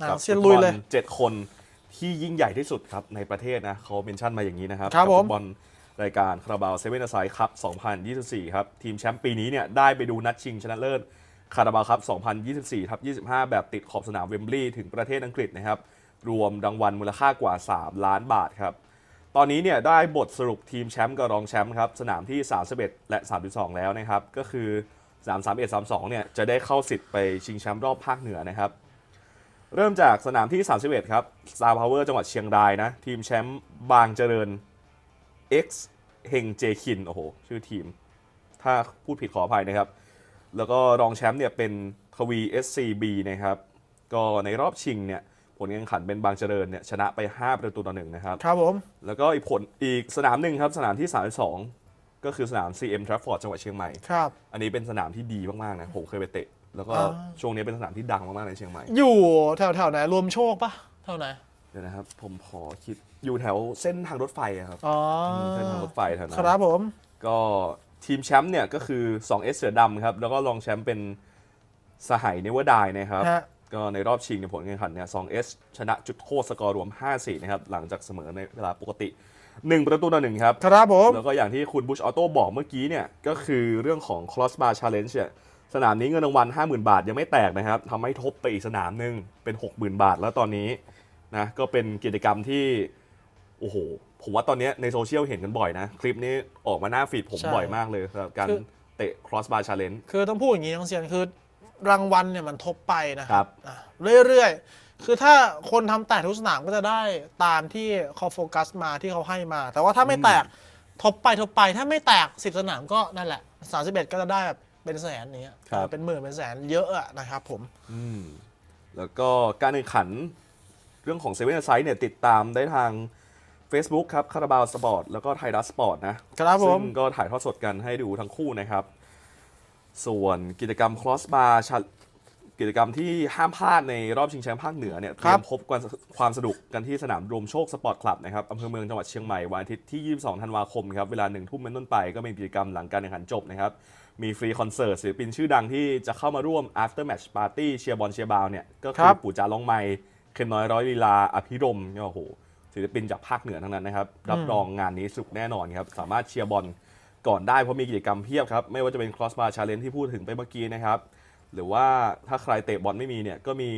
นะกับเซียนลุยเลยฟุตบอเจ็ดคนที่ยิ่งใหญ่ที่สุดครับในประเทศนะเขาเมนชั่นมาอย่างนี้นะครับครับกัผมฟุตบอลรายการคาราบาวเซเว่นไซด์ครับ2024 ครับ ทีมแชมป์ปีนี้เนี่ยได้ไปดูนัดชิงชนะเลิศคาราบาวครับ2024ทับ25 แบบติดขอบสนามเวมบลีย์ถึงประเทศอังกฤษนะครับ รวมรางวัลมูลค่ากว่า 3 ล้านบาทครับ ตอนนี้เนี่ยได้บทสรุปทีมแชมป์กับรองแชมป์ครับสนามที่ 31 และ 32 แล้วนะครับ ก็คือสนาม31 32 เนี่ยจะได้เข้าสิทธิ์ไปชิงแชมป์รอบภาคเหนือนะครับ เริ่มจากสนามที่ 31 ครับ Star Power จังหวัดเชียงรายนะ ทีมแชมป์บางเจริญ X เฮงเจคิน โอ้โห ชื่อทีม ถ้าพูดผิดขออภัยนะครับ แล้วก็รองแชมป์เนี่ยเป็นทวี SCB นะครับ ก็ในรอบชิงเนี่ยผลการแข่งขันเป็นบางเจริญเนี่ยชนะไป 5 ประตูต่อหนึ่งนะครับ ครับผม แล้วก็อีกผลอีกสนามหนึ่งครับ สนามที่ 32 ก็คือสนาม CM Trafford จังหวัดเชียงใหม่ ครับ อันนี้เป็นสนามที่ดีมาก ๆ นะ ผมเคยไปเตะ แล้วก็อ่า ช่วงนี้เป็นสนามที่ดังมากๆในเชียงใหม่ อยู่แถวแถวๆไหนรวมโชคปะแถวไหนเดี๋ยวนะครับ ผมขอคิดอยู่แถวเส้นทางรถไฟอะครับอ๋อเส้นทางรถไฟแถวนั้นครับผม ก็ทีมแชมป์เนี่ยก็คือ 2S เสือดำครับ แล้วก็รองแชมป์เป็นสหายเนวดายนะครับ ฮะ ก็ในรอบชิงในยผลการแข่งขันเนี่ย 2S ชนะจุดโทษสกอร์รวม 5-4 นะครับ หลังจากเสมอในเวลาปกติ 1 ประตูต่อหนึ่งครับ ครับผม แล้วก็อย่างที่คุณบุชออโต้บอกเมื่อกี้เนี่ย ก็คือเรื่องของ crossbar challenge เนี่ย สนามนี้เงินรางวัล50,000 บาทยังไม่แตกนะครับทำให้ทบไปอีกสนามหนึ่งเป็น 60,000 บาทแล้วตอนนี้นะก็เป็นกิจกรรมที่โอ้โหผมว่าตอนนี้ในโซเชียลเห็นกันบ่อยนะ คลิปนี้ออกมาหน้าฟีดผมใช่ บ่อยมากเลยสำหรับการคือเตะ crossbar challenge คือต้องพูดอย่างนี้น้องเซียนคือรางวัลเนี่ยมันทบไปนะคครัรับ อะเรื่อยๆ คือถ้าคนทำแตกทุกสนามก็จะได้ตามที่เขาโฟกัสมาที่เขาให้มา แต่ว่าถ้าไม่แตกทบไปทบไปถ้าไม่แตก 10 สนามก็นั่นแหละ 31 ก็จะได้แบบ เป็นแสนอย่างเนี้ยครับ เป็นหมื่นเป็นแสนเยอะอะนะครับผม อืมแล้วก็การแข่งขันเรื่องของเซเว่นไซด์เนี่ยติดตามได้ทาง Facebook ครับคาราบาวสปอร์ตแล้วก็ไทยรัฐสปอร์ตนะครับผม ซึ่งก็ถ่ายทอดสดกันให้ดูทั้งคู่นะครับ ส่วนกิจกรรม cross bar ชะกิจกรรมที่ห้ามพลาดในรอบชิงแชมป์ภาคเหนือเนี่ยเตรียมพบกันความสนุกกันที่สนามรวมโชคสปอร์ตคลับนะครับอำเภอเมืองจังหวัดเชียงใหม่วันอาทิตย์ที่ 22 ธันวาคมครับเวลาหนึ่งทุ่มเป็นต้นไปก็เป็นกิจกรรมหลังการแข่งขันจบนะครับ มีฟรีคอนเสิร์ตศิลปินชื่อดังที่จะเข้ามาร่วม after match party เชียร์บอลเชียร์บาวเนี่ยก็คืครัอบ ปู่จาร้องไม้เคนน้อยร้อยลีลา อภิรมย์เนี่ยโอ้โหศิลปินจากภาคเหนือทั้งนั้นนะครับ รับรองงานนี้สนุกแน่นอนครับ สามารถเชียร์บอลก่อนได้เพราะมีกิจกรรมเพียบครับ ไม่ว่าจะเป็น cross bar challenge ที่พูดถึงไปเมื่อกี้นะครับ หรือว่าถ้าใครเตะบอลไม่มีเนี่ยก็มี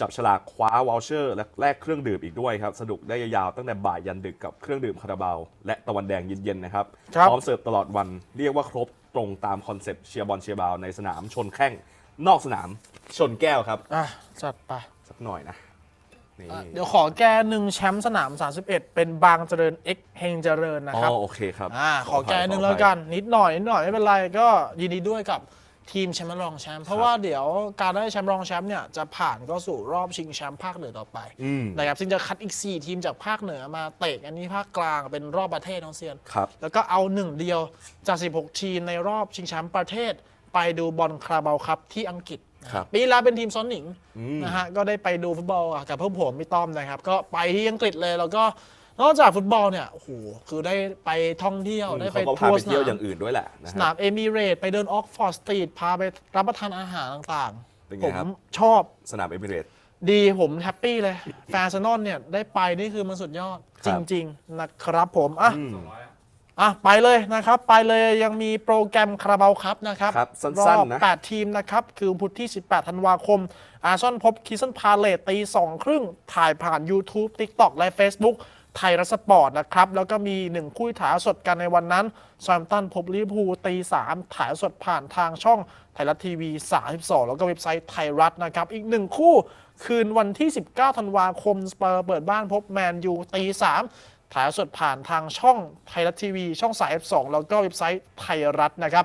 จับฉลากคว้าวอลเชอร์ และแลกเครื่องดื่มอีกด้วยครับ สนุกได้ยาวๆตั้งแต่บ่ายยันดึกกับเครื่องดื่มคาราบาว และตะวันแดงเย็นๆนะครับ ครับ พร้อมเสิร์ฟตลอดวันเรียกว่าครบ ตรงตามคอนเซปต์เชียร์บอลเชียร์บาวในสนามชนแข้งนอกสนามชนแก้วครับ อะจัดไปสักหน่อยนะนี่อะเดี๋ยวขอแก้หนึ่งแชมป์สนาม 31 เป็นบางเจริญ X เฮงเจริญนะอ๋อครับโอเคครับอ่าขอแก้หนึ่งขออภัยแล้วกัน นิดหน่อยนิดหน่อยไม่เป็นไรก็ยินดีด้วยกับ ทีมแชมป์และรองแชมป์เพราะว่าเดี๋ยวการได้แชมป์รองแชมป์เนี่ยจะผ่านก็สู่รอบชิงแชมป์ภาคเหนือต่อไปอืม นะครับซึ่งจะคัดอีก 4 ทีมจากภาคเหนือมาเตะอันนี้ภาคกลางเป็นรอบประเทศน้องเซียน ครับ แล้วก็เอาหนึ่งเดียวจาก 16 ทีมในรอบชิงแชมป์ประเทศ ไปดูบอลคราบาวคัพที่อังกฤษนะครับ ปีที่แล้วเป็นทีมซ้อนหนิงอืมนะฮะก็ได้ไปดูฟุตบอลกับเพื่อนผมพี่ต้อมนะครับ ก็ไปที่อังกฤษเลยแล้วก็ นอกจากฟุตบอลเนี่ยโอ้โหคือได้ไปท่องเที่ยวได้ไปเขาก็พาทัวไปร์สเที่ยวอนาย่ามงอื่นด้วยแหละนะสฮะ นามเอมิเรตไปเดินออกฟอร์สตรีทพาไปรับประทานอาหารต่างเป็นๆไงผมครับ ชอบสนามเอมิเรตส์ ดีผมแฮปปี้เลยแฟนซานอนเนี่ยได้ไปนี่คือมันสุดยอดคจรับ ริง ๆ นะครับผมอะอืมอะไปเลยนะครับ ไปเลยยังมีโปรแกรมคาราบาวครับนะครับ ครับสั้นๆรอบ นะ 8 ทีมนะครับ คือวันพุธที่ 18 ธันวาคม อาร์ซอนพบคิสันพาเลตตี2ครึ่ง ถ่ายผ่าน YouTube TikTok และ Facebook ไทยรัฐสปอร์ตนะครับ แล้วก็มี 1 คู่ถ่ายสดกันในวันนั้นซอมตันพบลิเวอร์พูลตี3ถ่ายสดผ่านทางช่องไทยรัฐทีวี 32 แล้วก็เว็บไซต์ไทยรัฐนะครับ อีก1คู่คืนวันที่ 19 ธันวาคมสเปอร์เปิดบ้านพบแมนยูตี3ถ่ายสดผ่านทางช่องไทยรัฐทีวี ช่องสาย F2 แล้วก็เว็บไซต์ไทยรัฐนะครับ